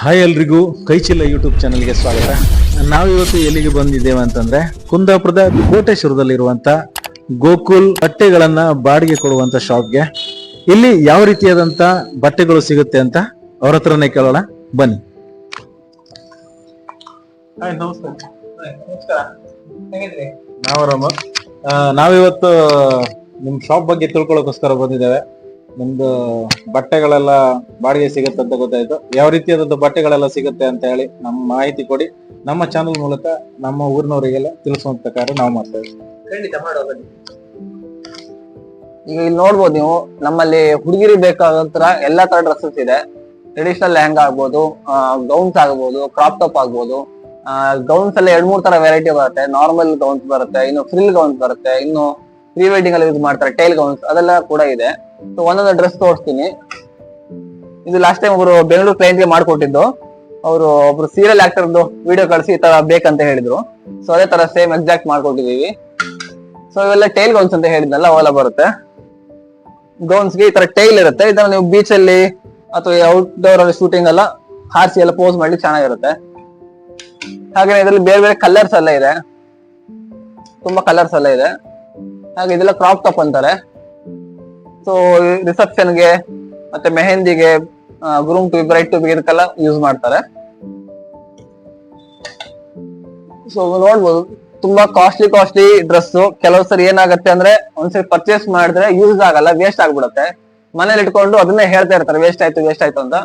Hi ಎಲ್ರಿಗೂ ಕೈಚಿಲ್ಲ YouTube ಚಾನಲ್ಗೆ ಸ್ವಾಗತ. ನಾವಿವತ್ತು ಎಲ್ಲಿಗೆ ಬಂದಿದ್ದೇವೆ ಅಂತಂದ್ರೆ ಕುಂದಾಪುರದ ಕೋಟೇಶ್ವರದಲ್ಲಿರುವಂತ ಗೋಕುಲ್ ಬಟ್ಟೆಗಳನ್ನ ಬಾಡಿಗೆ ಕೊಡುವಂತ ಶಾಪ್ಗೆ ಇಲ್ಲಿ ಯಾವ ರೀತಿಯಾದಂತ ಬಟ್ಟೆಗಳು ಸಿಗುತ್ತೆ ಅಂತ ಅವ್ರ ಹತ್ರನೇ ಕೇಳೋಣ. ಬನ್ನಿ. ನಾವರಾಮ ನಾವಿವತ್ತು ನಿಮ್ ಶಾಪ್ ಬಗ್ಗೆ ತಿಳ್ಕೊಳ್ಳೋಕೋಸ್ಕರ ಬಂದಿದ್ದೇವೆ. ನಿಮ್ದು ಬಟ್ಟೆಗಳೆಲ್ಲ ಬಾಡಿಗೆ ಸಿಗುತ್ತೆ ಅಂತ ಗೊತ್ತಾಯ್ತು. ಯಾವ ರೀತಿಯಾದ ಬಟ್ಟೆಗಳೆಲ್ಲ ಸಿಗುತ್ತೆ ಅಂತ ಹೇಳಿ ನಮ್ಮ ಮಾಹಿತಿ ಕೊಡಿ. ನಮ್ಮ ಚಾನಲ್ ಮೂಲಕ ನಮ್ಮ ಊರಿನವರಿಗೆಲ್ಲ ತಿಳಿಸುವಂತ ಕಾರ್ಯ ನಾವು ಮಾಡ್ತಾ ಇದ್ದೀವಿ. ಖಂಡಿತ ಮಾಡುವ ಬನ್ನಿ. ಈಗ ಇಲ್ಲಿ ನೋಡ್ಬೋದು ನೀವು ನಮ್ಮಲ್ಲಿ ಹುಡುಗಿರಿ ಬೇಕಾದಂತರ ಎಲ್ಲಾ ತರ ಡ್ರೆಸ್ಸಸ್ ಇದೆ. ಟ್ರೆಡಿಷನಲ್ ಲೆಹಂಗಾ ಆಗ್ಬೋದು ಗೌನ್ಸ್ ಆಗ್ಬೋದು ಕ್ರಾಪ್ ಟಾಪ್ ಆಗ್ಬೋದು. ಗೌನ್ಸ್ ಅಲ್ಲಿ ಎರಡ್ ಮೂರ್ ತರ ವೆರೈಟಿ ಬರುತ್ತೆ. ನಾರ್ಮಲ್ ಗೌನ್ಸ್ ಬರುತ್ತೆ ಇನ್ನು ಫ್ರಿಲ್ ಗೌನ್ಸ್ ಬರುತ್ತೆ ಇನ್ನು ಪ್ರೀ ವೆಡ್ಡಿಂಗ್ ಅಲ್ಲಿ ಯೂಸ್ ಮಾಡ್ತಾರೆ ಟೈಲ್ ಗೌನ್ಸ್ ಅದೆಲ್ಲ ಕೂಡ ಇದೆ. ಸೊ ಒಂದೊಂದು ಡ್ರೆಸ್ ತೋರಿಸ್ತೀನಿ. ಇದು ಲಾಸ್ಟ್ ಟೈಮ್ ಒಬ್ರು ಬೆಂಗಳೂರು ಕ್ಲೈಂಟ್ಗೆ ಮಾಡ್ಕೊಟ್ಟಿದ್ದು. ಅವರು ಒಬ್ರು ಸೀರಿಯಲ್ ಆಕ್ಟರ್ದು ವಿಡಿಯೋ ಕಳಿಸಿ ಈ ತರ ಬೇಕಂತ ಹೇಳಿದ್ರು. ಸೊ ಅದೇ ತರ ಸೇಮ್ ಎಕ್ಸಾಕ್ಟ್ ಮಾಡ್ಕೊಟ್ಟಿದೀವಿ ಸೊ ಇವೆಲ್ಲ ಟೈಲ್ ಗೌನ್ಸ್ ಅಂತ ಹೇಳಿದ್ನಲ್ಲ, ಅವೆಲ್ಲ ಬರುತ್ತೆ. ಗೌನ್ಸ್ಗೆ ಈ ತರ ಟೈಲ್ ಇರುತ್ತೆ. ಇದನ್ನ ನೀವು ಬೀಚ್ ಅಲ್ಲಿ ಅಥವಾ ಔಟ್ಡೋರ್ ಅಲ್ಲಿ ಶೂಟಿಂಗ್ ಎಲ್ಲ ಹಾರಿಸಿ ಎಲ್ಲ ಪೋಸ್ ಮಾಡ್ಲಿಕ್ಕೆ ಚೆನ್ನಾಗಿರುತ್ತೆ. ಹಾಗೆ ಇದರಲ್ಲಿ ಬೇರೆ ಬೇರೆ ಕಲರ್ಸ್ ಎಲ್ಲ ಇದೆ. ತುಂಬಾ ಕಲರ್ಸ್ ಎಲ್ಲ ಇದೆ. ಹಾಗೆ ಇದೆಲ್ಲ ಕ್ರಾಪ್ ಟಾಪ್ ಅಂತಾರೆ. ಸೊ ರಿಸೆಪ್ಷನ್ಗೆ ಮತ್ತೆ ಮೆಹಂದಿಗೆ ಗ್ರೂಮ್ ಟು ಬ್ರೈಟ್ ಟು ಇದಕ್ಕೆಲ್ಲ ಯೂಸ್ ಮಾಡ್ತಾರೆ. ಸೊ ನೋಡ್ಬೋದು, ತುಂಬಾ ಕಾಸ್ಟ್ಲಿ ಕಾಸ್ಟ್ಲಿ ಡ್ರೆಸ್ ಕೆಲವು ಸರಿ ಏನಾಗುತ್ತೆ ಅಂದ್ರೆ ಒಂದ್ಸರಿ ಪರ್ಚೇಸ್ ಮಾಡಿದ್ರೆ ಯೂಸ್ ಆಗಲ್ಲ ವೇಸ್ಟ್ ಆಗ್ಬಿಡುತ್ತೆ. ಮನೇಲಿ ಇಟ್ಕೊಂಡು ಅದನ್ನೇ ಹೇಳ್ತಾ ಇರ್ತಾರೆ ವೇಸ್ಟ್ ಆಯ್ತು ವೇಸ್ಟ್ ಆಯ್ತು ಅಂತ.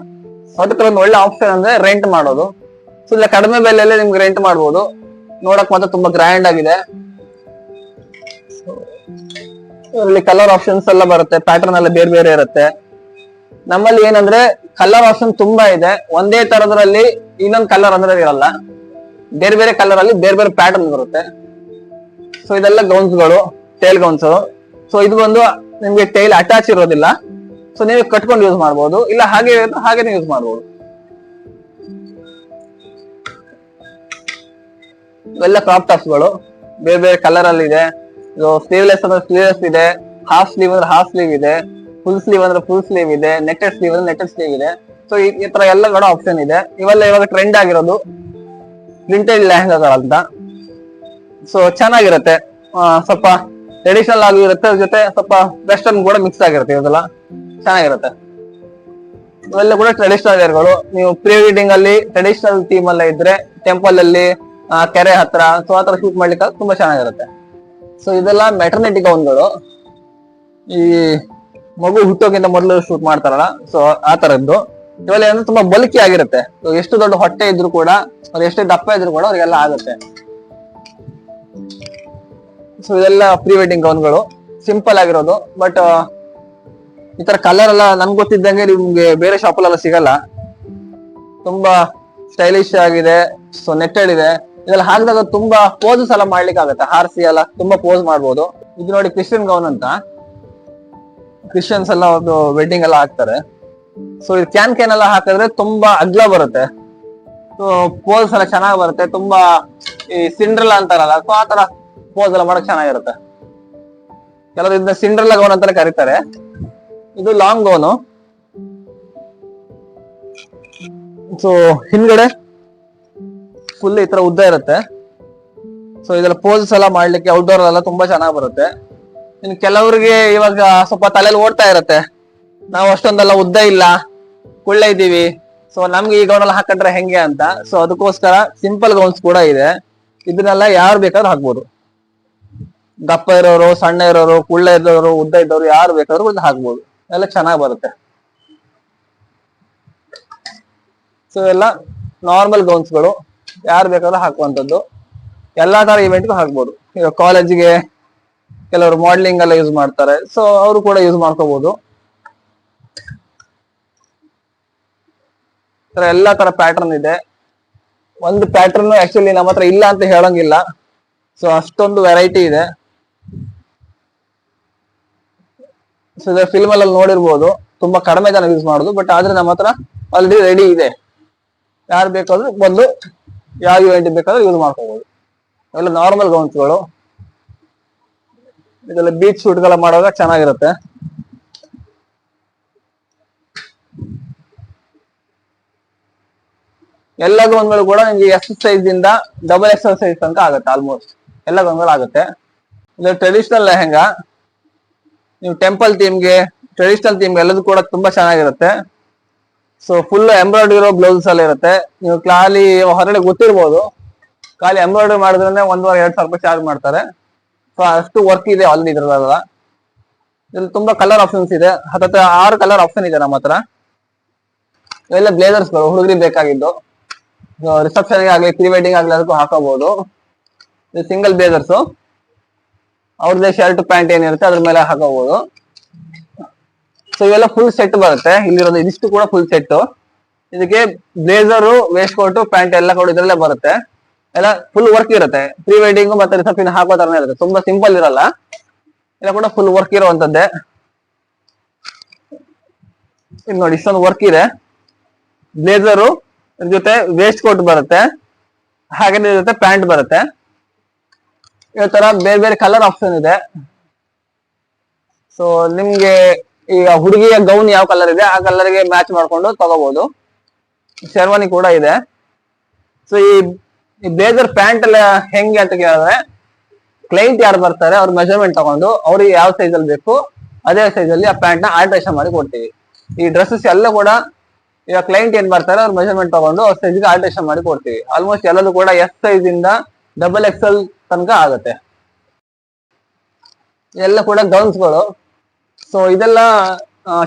ಅದಕ್ಕೆ ಒಂದು ಒಳ್ಳೆ ಆಪ್ಷನ್ ಅಂದ್ರೆ ರೆಂಟ್ ಮಾಡೋದು. ಸೊ ಇಲ್ಲ, ಕಡಿಮೆ ಬೆಲೆಯಲ್ಲಿ ನಿಮ್ಗೆ ರೆಂಟ್ ಮಾಡ್ಬೋದು. ನೋಡಕ್ ಮಾತ್ರ ತುಂಬಾ ಗ್ರ್ಯಾಂಡ್ ಆಗಿದೆ. ಇದರಲ್ಲಿ ಕಲರ್ ಆಪ್ಷನ್ಸ್ ಎಲ್ಲ ಬರುತ್ತೆ ಪ್ಯಾಟರ್ನ್ ಎಲ್ಲ ಬೇರೆ ಬೇರೆ ಇರುತ್ತೆ. ನಮ್ಮಲ್ಲಿ ಏನಂದ್ರೆ ಕಲರ್ ಆಪ್ಷನ್ ತುಂಬಾ ಇದೆ. ಒಂದೇ ತರದ್ರಲ್ಲಿ ಇನ್ನೊಂದು ಕಲರ್ ಅಂದ್ರೆ ಇರಲ್ಲ. ಬೇರೆ ಬೇರೆ ಕಲರ್ ಅಲ್ಲಿ ಬೇರೆ ಬೇರೆ ಪ್ಯಾಟರ್ನ್ ಬರುತ್ತೆ. ಸೊ ಇದೆಲ್ಲ ಗೌನ್ಸ್ಗಳು ಟೈಲ್ ಗೌನ್ಸ್ ಸೊ ಇದು ಬಂದು ನಿಮ್ಗೆ ಟೈಲ್ ಅಟ್ಯಾಚ್ ಇರೋದಿಲ್ಲ. ಸೊ ನೀವು ಕಟ್ಕೊಂಡು ಯೂಸ್ ಮಾಡ್ಬೋದು. ಇಲ್ಲ ಹಾಗೆ ಹಾಗೆ ಯೂಸ್ ಮಾಡ್ಬೋದು. ಇವೆಲ್ಲ ಕ್ರಾಪ್ ಟಾಪ್ಸ್ಗಳು, ಬೇರೆ ಬೇರೆ ಕಲರ್ ಅಲ್ಲಿ ಇದೆ. ಇದು ಸ್ಲೀವ್ಲೆಸ್ ಅಂದ್ರೆ ಸ್ಲೀವ್ಲೆಸ್ ಇದೆ ಹಾಫ್ ಸ್ಲೀವ್ ಅಂದ್ರೆ ಹಾಫ್ ಸ್ಲೀವ್ ಇದೆ ಫುಲ್ ಸ್ಲೀವ್ ಅಂದ್ರೆ ಫುಲ್ ಸ್ಲೀವ್ ಇದೆ ನೆಟ್ಟೆಡ್ ಸ್ಲೀವ್ ಅಂದ್ರೆ ನೆಟ್ಟೆಡ್ ಸ್ಲೀವ್ ಇದೆ. ಸೊ ಈ ತರ ಎಲ್ಲ ಕೂಡ ಆಪ್ಷನ್ ಇದೆ. ಇವೆಲ್ಲ ಇವಾಗ ಟ್ರೆಂಡ್ ಆಗಿರೋದು ಪ್ರಿಂಟೆಡ್ ಲೆಹಂಗಾಗಳಂತ ಸೊ ಚೆನ್ನಾಗಿರುತ್ತೆ. ಆ, ಸ್ವಲ್ಪ ಟ್ರೆಡಿಷನಲ್ ಆಗಿ ಇರುತ್ತೆ ಜೊತೆ ಸ್ವಲ್ಪ ವೆಸ್ಟರ್ನ್ ಕೂಡ ಮಿಕ್ಸ್ ಆಗಿರುತ್ತೆ ಇದೆಲ್ಲ ಚೆನ್ನಾಗಿರುತ್ತೆ. ಇವೆಲ್ಲ ಕೂಡ ಟ್ರೆಡಿಷನಲ್ ವೇರ್ಗಳು ನೀವು ಪ್ರೀ ವೆಡ್ಡಿಂಗ್ ಅಲ್ಲಿ ಟ್ರೆಡಿಷನಲ್ ಥೀಮ್ ಎಲ್ಲ ಇದ್ರೆ ಟೆಂಪಲ್ ಅಲ್ಲಿ ಆ, ಕೆರೆ ಹತ್ರ ಸೊ ಆತರ ಶೂಟ್ ಮಾಡ್ಲಿಕ್ಕೆ ತುಂಬಾ ಚೆನ್ನಾಗಿರುತ್ತೆ. ಸೊ ಇದೆಲ್ಲ ಮೆಟರ್ನಿಟಿ ಗೌನ್ಗಳು ಈ ಮಗು ಹುಟ್ಟೋಕ್ಕಿಂತ ಮೊದಲು ಶೂಟ್ ಮಾಡ್ತಾರಲ್ಲ ಸೊ ಆ ತರದ್ದು. ಇವೆಲ್ಲ ಏನಂದ್ರೆ ತುಂಬಾ ಬಲ್ಕಿ ಆಗಿರುತ್ತೆ. ಎಷ್ಟು ದೊಡ್ಡ ಹೊಟ್ಟೆ ಇದ್ರು ಕೂಡ ಎಷ್ಟೇ ದಪ್ಪ ಇದ್ರು ಕೂಡ ಅವ್ರಿಗೆಲ್ಲ ಆಗುತ್ತೆ. ಸೊ ಇದೆಲ್ಲ ಪ್ರೀ ವೆಡ್ಡಿಂಗ್ ಗೌನ್ಗಳು ಸಿಂಪಲ್ ಆಗಿರೋದು ಬಟ್ ಈ ತರ ಕಲರ್ ಎಲ್ಲ ನನ್ಗೆ ಗೊತ್ತಿದ್ದಂಗೆ ನಿಮ್ಗೆ ಬೇರೆ ಶಾಪಲ್ಲೆಲ್ಲ ಸಿಗಲ್ಲ. ತುಂಬಾ ಸ್ಟೈಲಿಶ್ ಆಗಿದೆ ಸೊ ನೆಟ್ಟೆಡ್ ಇದೆ. ಇದೆಲ್ಲ ಹಾಕಿದಾಗ ತುಂಬಾ ಪೋಸಸ್ ಎಲ್ಲ ಮಾಡ್ಲಿಕ್ಕೆ ಆಗುತ್ತೆ. ಹಾರ್ಸಿ ಎಲ್ಲ ತುಂಬಾ ಪೋಸ್ ಮಾಡ್ಬೋದು. ಇದು ನೋಡಿ ಕ್ರಿಶ್ಚಿಯನ್ ಗೌನ್ ಅಂತ. ಕ್ರಿಶ್ಚಿಯನ್ಸ್ ಎಲ್ಲ ಒಂದು ವೆಡ್ಡಿಂಗ್ ಎಲ್ಲ ಹಾಕ್ತಾರೆ. ಸೊ ಇದು ಕ್ಯಾನ್ ಕ್ಯಾನ್ ಎಲ್ಲ ಹಾಕಿದ್ರೆ ತುಂಬಾ ಅಗ್ಲ ಬರುತ್ತೆ. ಸೊ ಪೋಸ್ ಎಲ್ಲ ಚೆನ್ನಾಗಿ ಬರುತ್ತೆ. ತುಂಬಾ ಈ ಸಿಂಡ್ರಲ್ಲ ಅಂತಾರಲ್ಲ ಸೊ ಆತರ ಪೋಸ್ ಎಲ್ಲ ಮಾಡಕ್ ಚೆನ್ನಾಗಿರುತ್ತೆ. ಕೆಲವರು ಇದನ್ನ ಸಿಂಡ್ರಲ್ಲ ಗೌನ್ ಅಂತಾನೆ ಕರೀತಾರೆ. ಇದು ಲಾಂಗ್ ಗೌನು ಸೊ ಹಿಂದ್ಗಡೆ ಫುಲ್ ಈ ತರ ಉದ್ದ ಇರುತ್ತೆ. ಸೊ ಇದೆಲ್ಲ ಪೋಸಸ್ ಎಲ್ಲ ಮಾಡ್ಲಿಕ್ಕೆ ಔಟ್ಡೋರ್ ಎಲ್ಲ ತುಂಬಾ ಚೆನ್ನಾಗಿ ಬರುತ್ತೆ. ಇನ್ನು ಕೆಲವರಿಗೆ ಇವಾಗ ಸ್ವಲ್ಪ ತಲೆಯಲ್ಲಿ ಓಡ್ತಾ ಇರುತ್ತೆ. ನಾವು ಅಷ್ಟೊಂದೆಲ್ಲ ಉದ್ದ ಇಲ್ಲ. ಕುಳ್ಳ ಇದ್ದೀವಿ. ಸೊ ನಮ್ಗೆ ಈ ಗೌನ್ ಎಲ್ಲ ಹಾಕೊಂಡ್ರೆ ಹೆಂಗೆ ಅಂತ. ಸೊ ಅದಕ್ಕೋಸ್ಕರ ಸಿಂಪಲ್ ಗೌನ್ಸ್ ಕೂಡ ಇದೆ. ಇದನ್ನೆಲ್ಲ ಯಾರು ಬೇಕಾದ್ರೂ ಹಾಕ್ಬೋದು. ದಪ್ಪ ಇರೋರು, ಸಣ್ಣ ಇರೋರು, ಕುಳ್ಳ ಇರೋರು ಉದ್ದ ಇದ್ದವರು ಯಾರು ಬೇಕಾದ್ರೂ ಇದು ಹಾಕ್ಬೋದು. ಎಲ್ಲ ಚೆನ್ನಾಗಿ ಬರುತ್ತೆ. ಸೊ ಎಲ್ಲ ನಾರ್ಮಲ್ ಗೌನ್ಸ್ಗಳು ಯಾರು ಬೇಕಾದ್ರೂ ಹಾಕುವಂಥದ್ದು. ಎಲ್ಲಾ ತರ ಇವೆಂಟ್ಗೂ ಹಾಕ್ಬೋದು. ಈಗ ಕಾಲೇಜಿಗೆ ಕೆಲವರು ಮಾಡ್ಲಿಂಗ್ ಎಲ್ಲ ಯೂಸ್ ಮಾಡ್ತಾರೆ. ಸೊ ಅವರು ಕೂಡ ಯೂಸ್ ಮಾಡ್ಕೋಬಹುದು ಎಲ್ಲಾ ತರ ಪ್ಯಾಟರ್ನ್ ಇದೆ. ಒಂದು ಪ್ಯಾಟರ್ನ್ ಆಕ್ಚುಲಿ ನಮ್ಮ ಹತ್ರ ಇಲ್ಲ ಅಂತ ಹೇಳಂಗಿಲ್ಲ. ಸೊ ಅಷ್ಟೊಂದು ವೆರೈಟಿ ಇದೆ. ಸೊ ಫಿಲ್ಮ್ ಅಲ್ಲಿ ನೋಡಿರ್ಬೋದು. ತುಂಬಾ ಕಡಿಮೆ ಜನ ಯೂಸ್ ಮಾಡೋದು ಬಟ್ ಆದ್ರೆ ನಮ್ಮ ಹತ್ರ ಆಲ್ರೆಡಿ ರೆಡಿ ಇದೆ. ಯಾರು ಬೇಕಾದ್ರೂ ಬಂದು ಯಾವ ಇವೆಂಟ್ ಬೇಕಾದ್ರೆ ಯೂಸ್ ಮಾಡ್ಕೋಬಹುದು ಎಲ್ಲ ನಾರ್ಮಲ್ ಗೌನ್ಸ್ಗಳು ಇದೆಲ್ಲ ಬೀಚ್ ಶೂಟ್ಗೆಲ್ಲ ಮಾಡುವಾಗ ಚೆನ್ನಾಗಿರುತ್ತೆ. ಎಲ್ಲ ಗೌನ್ಗಳು ಕೂಡ ನಿಮ್ಗೆ ಎಸ್ ಸೈಜ್ ಇಂದ ಡಬಲ್ ಎಕ್ಸ್ ಸೈಜ್ ತನಕ ಆಗುತ್ತೆ ಆಲ್ಮೋಸ್ಟ್ ಎಲ್ಲ ಗೌನ್ಗಳು ಆಗುತ್ತೆ. ಇದು ಟ್ರೆಡಿಷನಲ್ ಲೆಹೆಂಗಾ. ನೀವು ಟೆಂಪಲ್ ಥೀಮ್ಗೆ ಟ್ರೆಡಿಷನಲ್ ಥೀಮ್ಗೆ ಎಲ್ಲದೂ ಕೂಡ ತುಂಬಾ ಚೆನ್ನಾಗಿರುತ್ತೆ. ಸೊ ಫುಲ್ ಎಂಬ್ರಾಯ್ಡ್ರಿ ಇರೋ ಬ್ಲೌಸಸ್ ಅಲ್ಲಿ ಇರುತ್ತೆ. ನೀವು ಖಾಲಿ ಹೊರಗಡೆ ಗೊತ್ತಿರ್ಬೋದು. ಖಾಲಿ ಎಂಬ್ರಾಯ್ಡ್ರಿ ಮಾಡಿದ್ರೆ ಒಂದೂವರೆ, ಎರಡು ಸಾವಿರ ರೂಪಾಯಿ ಚಾರ್ಜ್ ಮಾಡ್ತಾರೆ. ಸೊ ಅಷ್ಟು ವರ್ಕ್ ಇದೆ ಅಲ್ಲಿ ಇದ್ರಲ್ಲ ಇಲ್ಲಿ ತುಂಬಾ ಕಲರ್ ಆಪ್ಷನ್ಸ್ ಇದೆ. ಹತ್ತತ್ರ ಆರು ಕಲರ್ ಆಪ್ಷನ್ ಇದೆ ನಮ್ಮ ಹತ್ರ. ಇವೆಲ್ಲ ಬ್ಲೇಸರ್ಸ್ಗಳು ಹುಡುಗರಿಗೆ ಬೇಕಾಗಿದ್ದು. ರಿಸೆಪ್ಷನ್ಗೆ ಆಗಲಿ ಪ್ರೀ ವೆಡ್ಡಿಂಗ್ ಆಗಲಿ ಅದಕ್ಕೂ ಹಾಕೋಬಹುದು ಇದು ಸಿಂಗಲ್ ಬ್ಲೇಸರ್ಸ್ ಅವ್ರದ್ದೇ ಶರ್ಟ್ ಪ್ಯಾಂಟ್ ಏನಿರುತ್ತೆ, ಅದ್ರ ಮೇಲೆ ಹಾಕೋಬಹುದು ಸೊ ಇವೆಲ್ಲ ಫುಲ್ ಸೆಟ್ ಬರುತ್ತೆ. ಇಲ್ಲಿರೋದು ಇದಿಷ್ಟು ಕೂಡ ಫುಲ್ ಸೆಟ್ ಇದಕ್ಕೆ ಬ್ಲೇಸರು ವೇಸ್ಟ್ ಕೋಟ್ ಪ್ಯಾಂಟ್ ಎಲ್ಲ ಕೂಡ ಇದ್ರಲ್ಲೇ ಬರುತ್ತೆ. ಎಲ್ಲ ಫುಲ್ ವರ್ಕ್ ಇರುತ್ತೆ. ಪ್ರೀ ವೆಡ್ಡಿಂಗ್ ಮತ್ತೆ ರಿಸೆಪ್ಷನ್ ಹಾಕೋ ತರನೇ ಇರುತ್ತೆ. ತುಂಬಾ ಸಿಂಪಲ್ ಇರಲ್ಲ. ಎಲ್ಲ ಕೂಡ ಫುಲ್ ವರ್ಕ್ ಇರುವಂತದ್ದೇ. ಇಲ್ಲಿ ನೋಡಿ, ಇಷ್ಟೊಂದು ವರ್ಕ್ ಇದೆ. ಬ್ಲೇಸರು ಜೊತೆ ವೇಸ್ಟ್ ಕೋಟ್ ಬರುತ್ತೆ. ಹಾಗೆ ಜೊತೆ ಪ್ಯಾಂಟ್ ಬರುತ್ತೆ. ಈ ತರ ಬೇರೆ ಬೇರೆ ಕಲರ್ ಆಪ್ಷನ್ ಇದೆ. ಸೊ ನಿಮ್ಗೆ ಈಗ ಹುಡುಗಿಯ ಗೌನ್ ಯಾವ ಕಲರ್ ಇದೆ, ಆ ಕಲರ್ಗೆ ಮ್ಯಾಚ್ ಮಾಡ್ಕೊಂಡು ತಗೋಬಹುದು ಶೆರ್ವಾನಿ ಕೂಡ ಇದೆ. ಸೊ ಈ ಬ್ಲೇಸರ್ ಪ್ಯಾಂಟ್ ಎಲ್ಲ ಹೆಂಗೆ ಅಂತ ಕೇಳಿದ್ರೆ ಕ್ಲೈಂಟ್ ಯಾರು ಬರ್ತಾರೆ, ಅವ್ರ ಮೆಜರ್ಮೆಂಟ್ ತಗೊಂಡು ಅವ್ರಿಗೆ ಯಾವ ಸೈಜ್ ಅಲ್ಲಿ ಬೇಕು, ಅದೇ ಸೈಜ್ ಅಲ್ಲಿ ಆ ಪ್ಯಾಂಟ್ನ ಆಲ್ಟ್ರೇಷನ್ ಮಾಡಿ ಕೊಡ್ತೀವಿ. ಈ ಡ್ರೆಸ್ಸಸ್ ಎಲ್ಲ ಕೂಡ, ಈಗ ಕ್ಲೈಂಟ್ ಏನ್ ಬರ್ತಾರೆ, ಅವ್ರ ಮೆಜರ್ಮೆಂಟ್ ತಗೊಂಡು ಅವ್ರ ಸೈಜ್ಗೆ ಆಲ್ಟ್ರೇಷನ್ ಮಾಡಿ ಕೊಡ್ತೀವಿ. ಆಲ್ಮೋಸ್ಟ್ ಎಲ್ಲದೂ ಕೂಡ ಎಸ್ ಸೈಜ್ ಇಂದ ಡಬಲ್ ಎಕ್ಸ್ ಎಲ್ ತನಕ ಆಗುತ್ತೆ. ಎಲ್ಲ ಕೂಡ ಗೌನ್ಸ್ಗಳು ಸೊ ಇದೆಲ್ಲ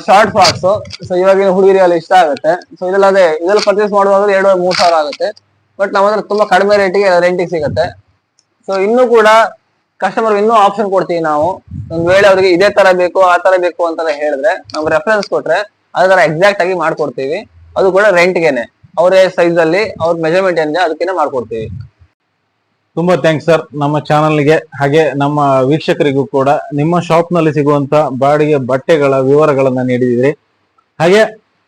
ಶಾರ್ಟ್ ಫ್ರಾಕ್ಸ್ ಸೊ ಇವಾಗಿನ ಹುಡುಗರಿಗೆ ಇಷ್ಟ ಆಗುತ್ತೆ. ಸೊ ಇದೆಲ್ಲ ಅದೇ, ಇದೆಲ್ಲ ಪರ್ಚೇಸ್ ಮಾಡುವಾಗ ಎರಡು, ಮೂರ್ ಸಾವಿರ ಆಗುತ್ತೆ. ಬಟ್ ನಮ್ಮ ಹತ್ರ ತುಂಬಾ ಕಡಿಮೆ ರೇಟಿಗೆ ರೆಂಟಿಗೆ ಸಿಗುತ್ತೆ. ಸೊ ಇನ್ನೂ ಕೂಡ ಕಸ್ಟಮರ್ ಇನ್ನೂ ಆಪ್ಷನ್ ಕೊಡ್ತೀವಿ ನಾವು. ಒಂದ್ ವೇಳೆ ಅವರಿಗೆ ಇದೇ ತರ ಬೇಕು, ಆ ತರ ಬೇಕು ಅಂತ ಹೇಳಿದ್ರೆ ನಾವು ರೆಫರೆನ್ಸ್ ಕೊಟ್ರೆ ಅದರ ಎಕ್ಸಾಕ್ಟ್ ಆಗಿ ಮಾಡ್ಕೊಡ್ತೀವಿ. ಅದು ಕೂಡ ರೆಂಟ್ಗೆನೆ ಅವರೇ ಸೈಜ್ ಅಲ್ಲಿ, ಅವ್ರ ಮೆಜರ್ಮೆಂಟ್ ಏನಿದೆ ಅದಕ್ಕೆ ಮಾಡ್ಕೊಡ್ತೀವಿ. ತುಂಬಾ ಥ್ಯಾಂಕ್ಸ್ ಸರ್ ನಮ್ಮ ಚಾನಲ್ಗೆ ಹಾಗೆ ನಮ್ಮ ವೀಕ್ಷಕರಿಗೂ ಕೂಡ ನಿಮ್ಮ ಶಾಪ್ನಲ್ಲಿ ಸಿಗುವಂತ ಬಾಡಿಗೆ ಬಟ್ಟೆಗಳ ವಿವರಗಳನ್ನ ನೀಡಿದಿರಿ ಹಾಗೆ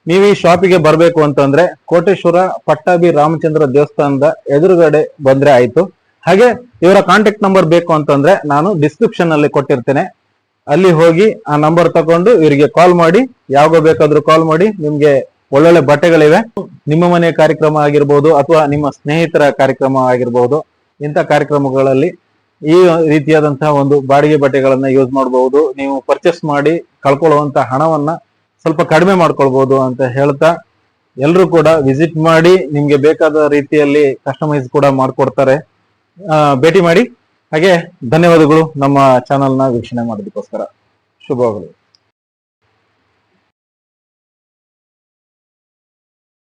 ನೀವು ಈ ಶಾಪಿಗೆ ಬರಬೇಕು ಅಂತಂದ್ರೆ ಕೋಟೇಶ್ವರ ಪಟ್ಟಾಭಿ ರಾಮಚಂದ್ರ ದೇವಸ್ಥಾನದ ಎದುರುಗಡೆ ಬಂದ್ರೆ ಆಯ್ತು. ಹಾಗೆ ಇವರ ಕಾಂಟ್ಯಾಕ್ಟ್ ನಂಬರ್ ಬೇಕು ಅಂತಂದ್ರೆ ನಾನು ಡಿಸ್ಕ್ರಿಪ್ಷನ್ ಅಲ್ಲಿ ಕೊಟ್ಟಿರ್ತೇನೆ. ಅಲ್ಲಿ ಹೋಗಿ ಆ ನಂಬರ್ ತಗೊಂಡು ಇವರಿಗೆ ಕಾಲ್ ಮಾಡಿ, ಯಾವಾಗ ಬೇಕಾದ್ರೂ ಕಾಲ್ ಮಾಡಿ, ನಿಮ್ಗೆ ಒಳ್ಳೊಳ್ಳೆ ಬಟ್ಟೆಗಳಿವೆ. ನಿಮ್ಮ ಮನೆಯ ಕಾರ್ಯಕ್ರಮ ಆಗಿರ್ಬೋದು ಅಥವಾ ನಿಮ್ಮ ಸ್ನೇಹಿತರ ಕಾರ್ಯಕ್ರಮ ಆಗಿರ್ಬೋದು. ಇಂಥ ಕಾರ್ಯಕ್ರಮಗಳಲ್ಲಿ ಈ ರೀತಿಯಾದಂತಹ ಒಂದು ಬಾಡಿಗೆ ಬಟ್ಟೆಗಳನ್ನ ಯೂಸ್ ಮಾಡಬಹುದು ನೀವು ಪರ್ಚೇಸ್ ಮಾಡಿ ಕಳ್ಕೊಳ್ಳುವಂತ ಹಣವನ್ನ ಸ್ವಲ್ಪ ಕಡಿಮೆ ಮಾಡ್ಕೊಳ್ಬಹುದು ಅಂತ ಹೇಳ್ತಾ ಎಲ್ಲರೂ ಕೂಡ ವಿಸಿಟ್ ಮಾಡಿ ನಿಮ್ಗೆ ಬೇಕಾದ ರೀತಿಯಲ್ಲಿ ಕಸ್ಟಮೈಸ್ ಕೂಡ ಮಾಡಿಕೊಡ್ತಾರೆ. ಭೇಟಿ ಮಾಡಿ. ಹಾಗೆ ಧನ್ಯವಾದಗಳು ನಮ್ಮ ಚಾನೆಲ್ನ ವೀಕ್ಷಣೆ ಮಾಡೋದಕ್ಕೋಸ್ಕರ. ಶುಭವಾಗಲಿ.